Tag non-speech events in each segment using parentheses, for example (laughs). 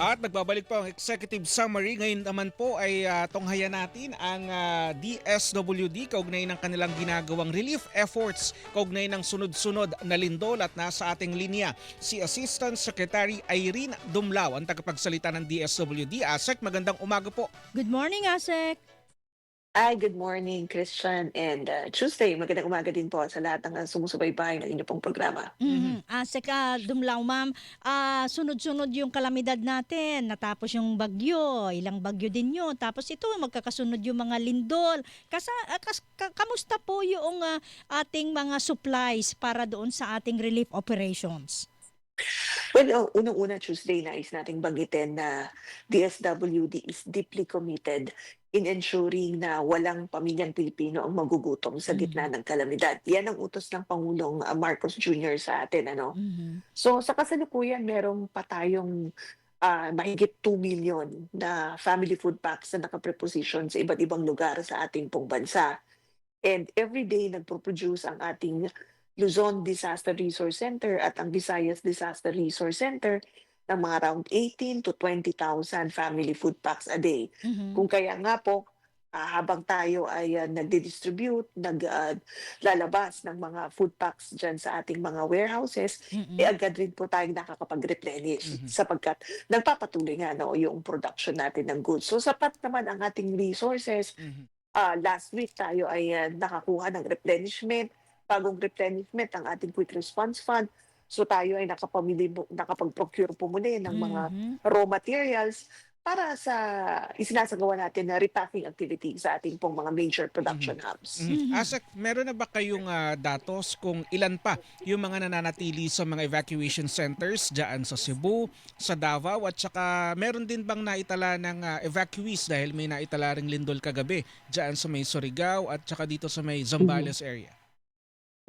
At nagbabalik po ang executive summary. Ngayon naman po ay uh, tunghayan natin ang ah, DSWD kaugnay ng kanilang ginagawang relief efforts kaugnay ng sunod-sunod na lindol at nasa ating linya si Assistant Secretary Irene Dumlao ang tagapagsalita ng DSWD. ASEC, magandang umaga po. Good morning, Asek. Hi, good morning, Christian. And uh, Tuesday, magandang umaga din po sa lahat ng uh, sumusubaybay ng inyong pong programa. Mhm. Asek, ah, dumlaw ma'am. Ah, sunod-sunod yung kalamidad natin. Natapos yung bagyo, ilang bagyo din yun. Tapos ito, magkakasunod yung mga lindol. Kasa, ah, kas, ka- kamusta po yung ah, ating mga supplies para doon sa ating relief operations? Well, uh, unang-una Tuesday, nais nating banggitin na DSWD is deeply committed in ensuring na walang pamilyang Pilipino ang magugutom sa gitna ng kalamidad. Yan ang utos ng Pangulong uh, Marcos Jr. sa atin. Ano? Mhm. So sa kasalukuyan, merong pa tayong ah, mahigit 2 million na family food packs na nakapreposition sa iba't ibang lugar sa ating pong bansa. And every day nagpo-produce ang ating Luzon Disaster Resource Center at ang Visayas Disaster Resource Center ng mga around 18 to 20,000 family food packs a day. Mhm. Kung kaya nga po, ah, habang tayo ay uh, nagdi-distribute, naglalabas ng mga food packs dyan sa ating mga warehouses, Mhm. eh agad rin po tayong nakakapag-replenish Mhm. sapagkat nagpapatuloy nga no, yung production natin ng goods. So sapat naman ang ating resources. Ah, last week tayo ay ah, nakakuha ng replenishment, bagong replenishment ang ating quick response fund. So tayo ay nakapamili, mo- nakapag-procure po muli ng mga Mhm. raw materials para sa isinasagawa natin na repacking activity sa ating pong mga major production hubs. Mhm. Mhm. ASEC, meron na ba kayong ah, datos kung ilan pa yung mga nananatili sa mga evacuation centers dyan sa Cebu, sa Davao at saka meron din bang naitala ng ah, evacuees dahil may naitala ring lindol kagabi dyan sa may Surigao at saka dito sa may Zambales area?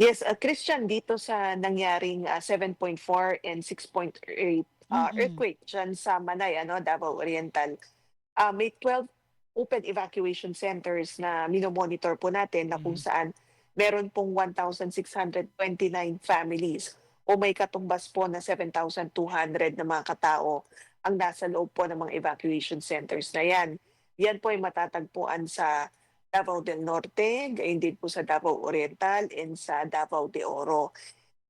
Yes, uh, Christian, dito sa nangyaring uh, 7.4 and 6.8 uh, Mm-mm. earthquake dyan sa Manay, ano, Davao Oriental, uh, may 12 open evacuation centers na minomonitor po natin na kung Mhm. saan meron pong 1,629 families o may katumbas po na 7,200 na mga katao ang nasa loob po ng mga evacuation centers na yan. Yan po ay matatagpuan sa Davao del Norte, gayon din po sa Davao Oriental and sa Davao de Oro.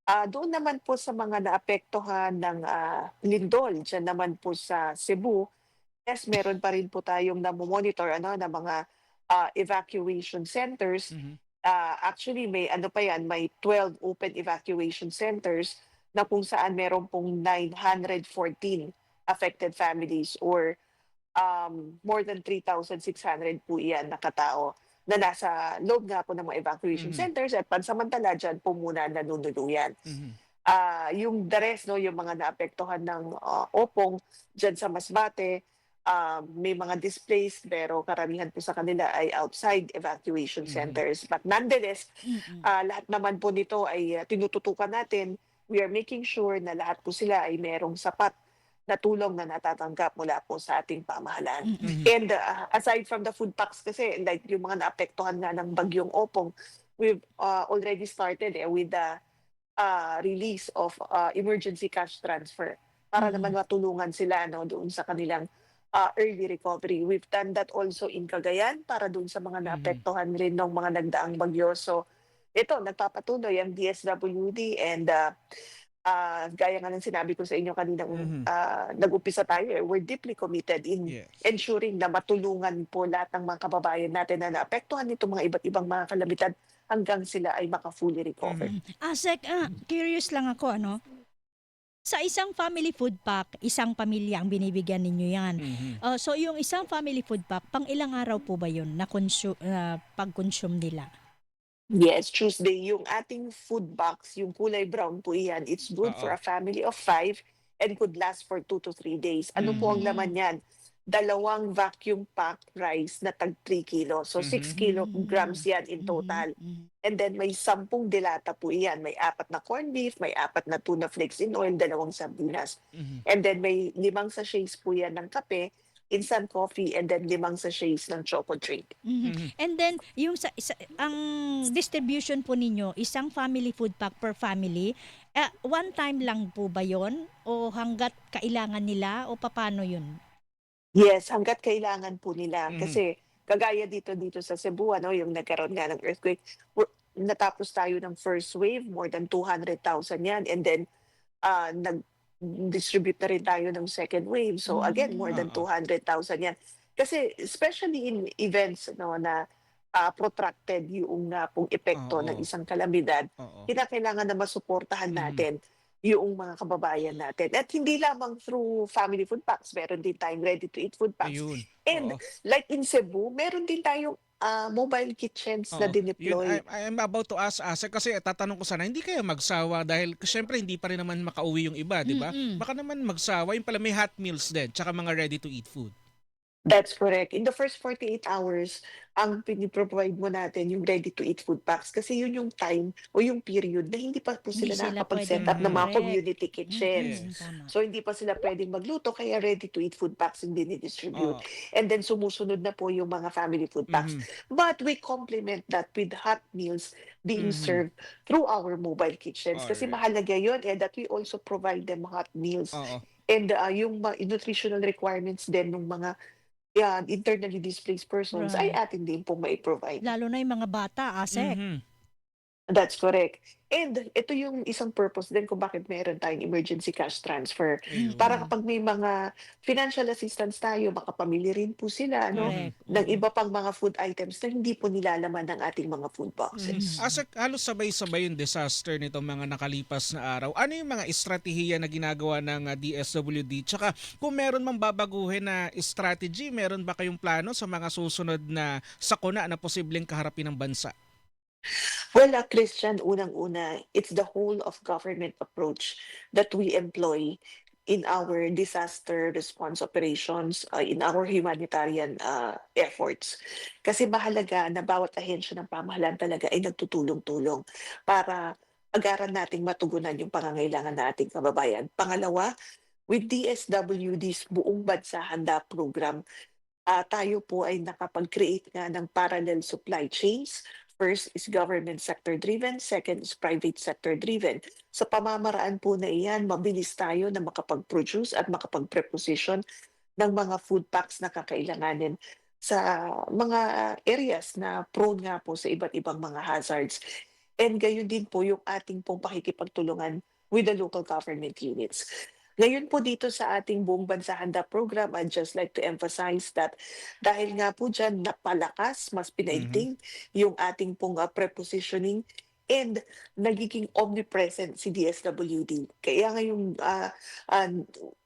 Ah, doon naman po sa mga naapektuhan ng ah, lindol, dyan naman po sa Cebu, yes, meron pa rin po tayong namomonitor ano, na mga ah, evacuation centers. Mhm. Ah, actually, may ano pa yan, may 12 open evacuation centers na kung saan meron pong 914 affected families or um, more than 3,600 po iyan na katao na nasa loob nga po ng mga evacuation Mhm. centers at pansamantala dyan po muna nanunuluyan. Mhm. Ah, yung the rest, no, yung mga naapektuhan ng ah, opong dyan sa Masbate, ah, may mga displaced pero karamihan po sa kanila ay outside evacuation Mhm. centers. But nonetheless, Mhm. ah, lahat naman po nito ay ah, tinututukan natin. We are making sure na lahat po sila ay merong sapat na tulong na natatanggap mula po sa ating pamahalaan. Mhm. And uh, aside from the food packs kasi, like yung mga naapektuhan nga ng bagyong opong, we've uh, already started eh, with the uh, release of uh, emergency cash transfer para Mhm. naman matulungan sila no, doon sa kanilang uh, early recovery. We've done that also in Cagayan para doon sa mga naapektuhan rin ng mga nagdaang bagyo. So ito, nagpapatuloy ang DSWD and uh, uh, gaya nga ng sinabi ko sa inyo kanina, Mhm. uh, nag-upisa tayo, eh, we're deeply committed in Yes. ensuring na matulungan po lahat ng mga kababayan natin na naapektuhan nito mga iba't ibang mga kalamidad hanggang sila ay maka-fully recover. Mhm. Asek, ah, curious lang ako, ano? Sa isang family food pack, isang pamilya ang binibigyan ninyo yan. Mhm. Uh, so yung isang family food pack, pang ilang araw po ba yun na consu- uh, pag-consume nila? Yes, Tuesday, yung ating food box, yung kulay brown po iyan, it's good for Oo. a family of five and could last for two to three days. Ano po ang Mhm. laman yan? Dalawang vacuum packed rice na tag 3 kilo. So 6 Mhm. kilograms yan in total. Mhm. And then may sampung dilata po iyan. May apat na corned beef, may apat na tuna flakes in oil, dalawang sardinas. And then may limang sachets po yan ng kape, instant coffee, and then limang sachets ng choco drink. Mhm. And then yung sa, isa- ang distribution po ninyo, isang family food pack per family Eh, one time lang po ba yon O hanggat kailangan nila? O paano yun? Yes, hanggat kailangan po nila. Mhm. Kasi kagaya dito dito sa Cebu, ano, yung nagkaroon nga ng earthquake, we're- natapos tayo ng first wave, more than 200,000 yan. And then, uh, nag-distribute na rin tayo ng second wave. So again, more than Oo. 200,000 yan. Kasi especially in events no, na ah, protracted yung uh, pong epekto Oo. ng isang kalamidad, Oo. kinakailangan na masuportahan Mhm. natin yung mga kababayan natin. At hindi lamang through family food packs, meron din tayong ready-to-eat food packs. Ayun. And Oo. like in Cebu, meron din tayong ah, mobile kitchens na Oo. Yun, dineploy. I'm, I'm about to ask Ase kasi tatanong ko sana, hindi kayo magsawa dahil syempre hindi pa rin naman makauwi yung iba, di ba? Mm-mm. Baka naman magsawa, yung pala may hot meals din, tsaka mga ready to eat food. That's correct. In the first 48 hours, ang piniprovide mo natin yung ready-to-eat food packs kasi yun yung time o yung period na hindi pa po sila Hindi sila nakakapag-set pwedeng- up ng mga community kitchens. Mm, tama. So hindi pa sila pwedeng magluto kaya ready-to-eat food packs yung dinidistribute. Oo. And then sumusunod na po yung mga family food packs. Mhm. But we complement that with hot meals being Mhm. served through our mobile kitchens. Kasi Alright. mahalaga yun and that we also provide them hot meals. Oo. And uh, yung ma- nutritional requirements din ng mga yeah, internally displaced persons ay Right. atin din po mai-provide. Lalo na yung mga bata, Asek. Mhm. That's correct. And ito yung isang purpose din kung bakit meron tayong emergency cash transfer. Ayun. Para kapag may mga financial assistance tayo, makapamili rin po sila no? Correct. ng iba pang mga food items na hindi po nilalaman ng ating mga food boxes. Mm. Asa halos sabay-sabay yung disaster nito mga nakalipas na araw. Ano yung mga estratehiya na ginagawa ng ah, DSWD? Tsaka kung meron mang babaguhin na strategy, meron ba kayong plano sa mga susunod na sakuna na posibleng kaharapin ng bansa? Well, uh, Christian, unang-una, it's the whole of government approach that we employ in our disaster response operations, uh, in our humanitarian uh, efforts. Kasi mahalaga na bawat ahensya ng pamahalaan talaga ay nagtutulong-tulong para agaran nating matugunan yung pangangailangan ng ating kababayan. Pangalawa, with DSWD's buong bansa handa program, ah, tayo po ay nakapag-create nga ng parallel supply chains First is government sector driven, second is private sector driven. Sa pamamaraan po na iyan, mabilis tayo na makapag-produce at makapag-preposition ng mga food packs na kakailanganin sa mga areas na prone nga po sa iba't ibang mga hazards. And gayon din po yung ating pong pakikipagtulungan with the local government units. Ngayon po dito sa ating buong bansa handa program, I'd just like to emphasize that dahil nga po dyan napalakas, mas pinaigting yung ating pong uh, prepositioning and nagiging omnipresent si DSWD. Kaya nga yung uh, uh,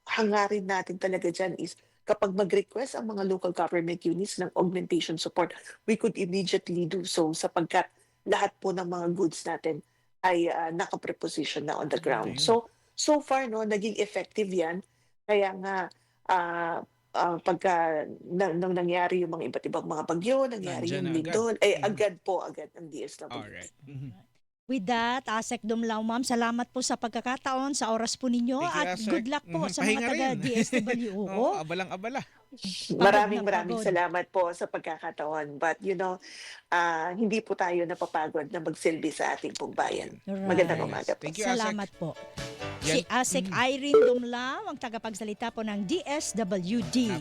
hangarin natin talaga dyan is kapag mag-request ang mga local government units ng augmentation support, we could immediately do so sapagkat lahat po ng mga goods natin ay uh, nakapreposition na on the ground. Okay. So, so far, no, naging effective yan. Kaya nga, ah, ah, pagka na, nang nangyari yung mga iba't ibang mga bagyo, nangyari Nandyan yung na agad. lindol, eh Mhm. agad po agad ang DSWD. Alright. Mhm. With that, Asek Dumlao, ma'am, salamat po sa pagkakataon, sa oras po ninyo, at Asek. good luck po Mhm, sa mga pahinga taga rin. (laughs) DSWD. Oo, Oo. abalang-abala. Maraming na maraming pagod. salamat po sa pagkakataon. But you know, ah, hindi po tayo napapagod na magsilbi sa ating pong bayan. Alright. Magandang umaga po. Thank you, Asek. Salamat po. Si Asek Mhm. Irene Dumlao, ang tagapagsalita po ng DSWD.